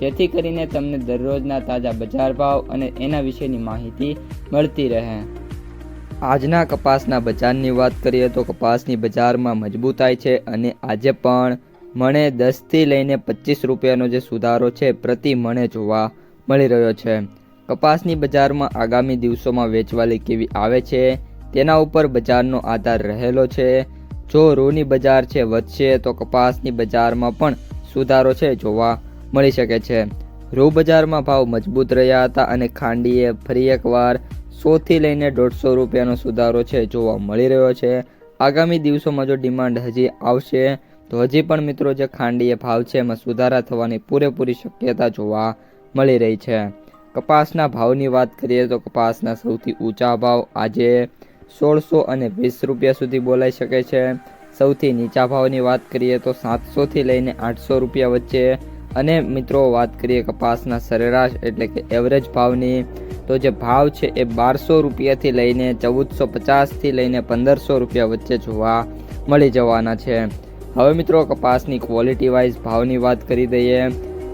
જેથી કરીને તમને દરરોજના તાજા બજાર ભાવ અને એના વિશેની માહિતી મળતી રહે. આજના કપાસના બજારની વાત કરીએ તો કપાસની બજારમાં મજબૂતાઈ છે અને આજે પણ મણે દસથી લઈને પચીસ રૂપિયાનો જે સુધારો છે પ્રતિ મણે જોવા મળી રહ્યો છે. કપાસની બજારમાં આગામી દિવસોમાં વેચવાલી કેવી આવે છે તેના ઉપર બજારનો આધાર રહેલો છે. જો રોની બજાર છે વધશે તો કપાસની બજારમાં પણ સુધારો છે જોવા મળી શકે છે. રૂ બજારમાં ભાવ મજબૂત રહ્યા હતા અને ખાંડીએ ફરી એકવાર સોથી લઈને દોઢસો રૂપિયાનો સુધારો છે જોવા મળી રહ્યો છે. આગામી દિવસોમાં જો ડિમાન્ડ હજી આવશે, તો હજી પણ મિત્રો જે ખાંડીએ ભાવ છે એમાં સુધારા થવાની પૂરેપૂરી શક્યતા જોવા મળી રહી છે. કપાસના ભાવની વાત કરીએ તો કપાસના સૌથી ઊંચા ભાવ આજે સોળસો અને વીસ રૂપિયા સુધી બોલાઈ શકે છે. સૌથી નીચા ભાવની વાત કરીએ તો સાતસોથી લઈને આઠસો રૂપિયા વચ્ચે અને મિત્રો વાત કરીએ કપાસના સરેરાશ એટલે કે એવરેજ ભાવની, તો જે ભાવ છે એ બારસો રૂપિયાથી લઈને ચૌદસો પચાસથી લઈને પંદરસો રૂપિયા વચ્ચે જોવા મળી જવાના છે. હવે મિત્રો કપાસની ક્વોલિટી વાઇઝ ભાવની વાત કરી દઈએ,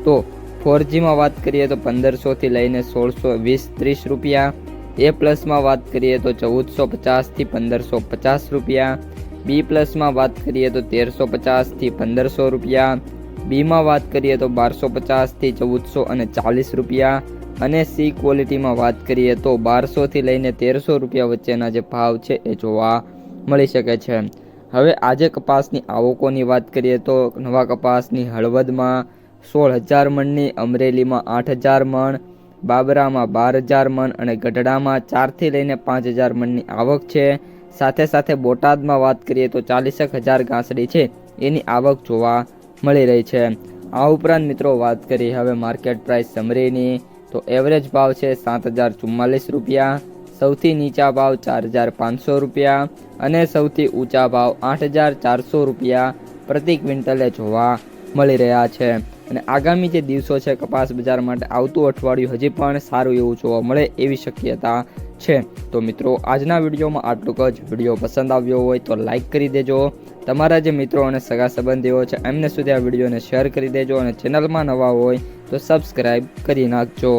તો ફોરજીમાં વાત કરીએ તો પંદરસોથી લઈને સોળસો વીસ ત્રીસ રૂપિયા એ પ્લસમાં વાત કરીએ તો ચૌદસો પચાસથી પંદરસો પચાસ રૂપિયા બી પ્લસમાં વાત કરીએ તો તેરસો પચાસથી પંદરસો રૂપિયા બીમાં વાત કરીએ તો બારસો પચાસથી ચૌદસો અને ચાલીસ રૂપિયા. અને સી ક્વોલિટીમાં વાત કરીએ તો બારસોથી લઈને તેરસો રૂપિયા વચ્ચેના જે ભાવ છે એ જોવા મળી શકે છે. હવે આજે કપાસની આવકોની વાત કરીએ તો નવા કપાસની હળવદમાં સોળ હજાર મણની, અમરેલીમાં આઠ હજાર મણ, બાબરામાં બાર હજાર મણ અને ગઢડામાં ચારથી લઈને પાંચ હજાર મણની આવક છે. સાથે સાથે બોટાદમાં વાત કરીએ તો ચાલીસેક હજાર ઘાસડી છે. એની આવક જોવા મળી રહી છે. આ ઉપરાંત મિત્રો વાત કરી હવે માર્કેટ પ્રાઇસ સમરીની તો એવરેજ ભાવ છે સાત હજાર ચુમ્માલીસ રૂપિયા, સૌથી નીચા ભાવ ચાર હજાર પાંચસો રૂપિયા અને સૌથી ઊંચા ભાવ આઠ હજાર ચારસો રૂપિયા પ્રતિ ક્વિન્ટલે જોવા મળી રહ્યા છે. અને આગામી જે દિવસો છે કપાસ બજાર માટે આવતું અઠવાડિયું હજી પણ સારું એવું જોવા મળે એવી શક્યતા છે. તો મિત્રો, આજના વિડીયોમાં આટલું જ. વીડિયો પસંદ આવ્યો હોય તો લાઈક કરી દેજો. તમારા જે મિત્રો અને સગા સંબંધીઓ છે, એમને સુધી આ વિડીયોને શેર કરી દેજો અને ચેનલમાં નવા હોય તો સબસ્ક્રાઈબ કરી નાખજો.